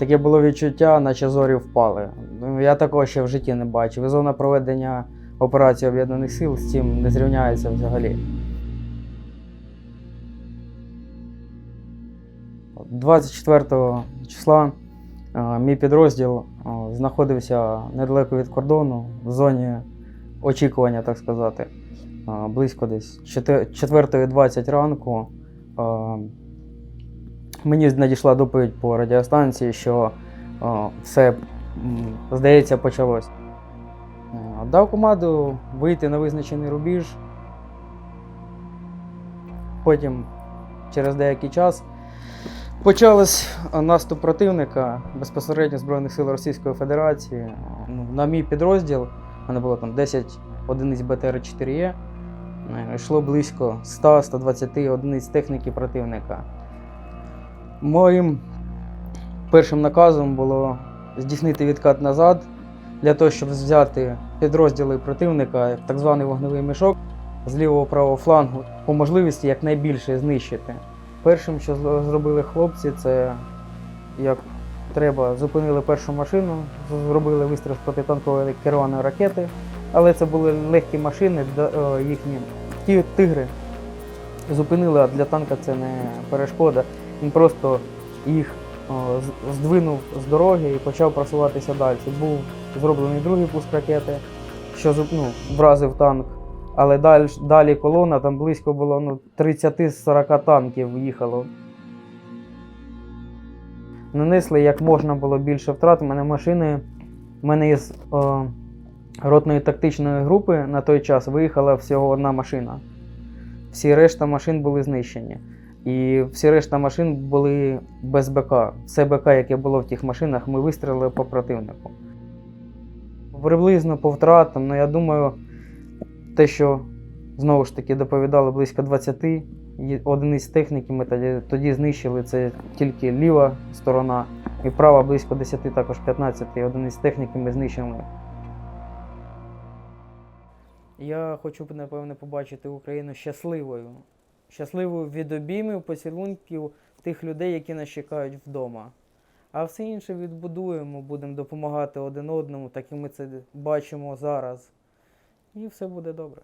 Таке було відчуття, наче зорі впали. Ну, Я такого ще в житті не бачив. Зона проведення операції Об'єднаних сил з цим не зрівняється взагалі. 24 числа е, мій підрозділ е, знаходився недалеко від кордону, в зоні очікування, так сказати. Е, Близько десь 4.20 ранку. Е, Мені надійшла доповідь по радіостанції, що е, все, здається, почалось. Е, Дав команду вийти на визначений рубіж. Потім, через деякий час, почався наступ противника безпосередньо Збройних сил Російської Федерації. Ну, На мій підрозділ, в мене було там 10 одиниць БТР-4Е, е, йшло близько 100-120 одиниць техніки противника. Моїм першим наказом було здійснити відкат назад для того, щоб взяти підрозділи противника, так званий вогневий мішок з лівого правого флангу, по можливості якнайбільше знищити. Першим, що зробили хлопці, це як треба, зупинили першу машину, зробили вистріл з протитанкової керованої ракети, але це були легкі машини, їхні ті тигри зупинили, а для танка це не перешкода. Він просто їх здвинув з дороги і почав просуватися далі. Був зроблений другий пуск ракети, що ну, вразив танк. Але далі, далі колона, там близько було ну, 30-40 танків їхало. Нанесли як можна було більше втрат. У мене машини, у мене із о, ротної тактичної групи на той час виїхала всього одна машина. Всі решта машин були знищені. І всі решта машин були без БК. Все БК, яке було в тих машинах, ми вистрілили по противнику. Приблизно по втратам, ну я думаю, те, що знову ж таки доповідали близько 20 є- одиниць техніки, ми тоді, тоді знищили це тільки ліва сторона, і права близько 10, також 15 одиниць техніки ми знищили. Я хочу, напевне, побачити Україну щасливою. Щасливою від обіймів, поцілунків тих людей, які нас чекають вдома. А все інше відбудуємо, будемо допомагати один одному, так і ми це бачимо зараз. І все буде добре.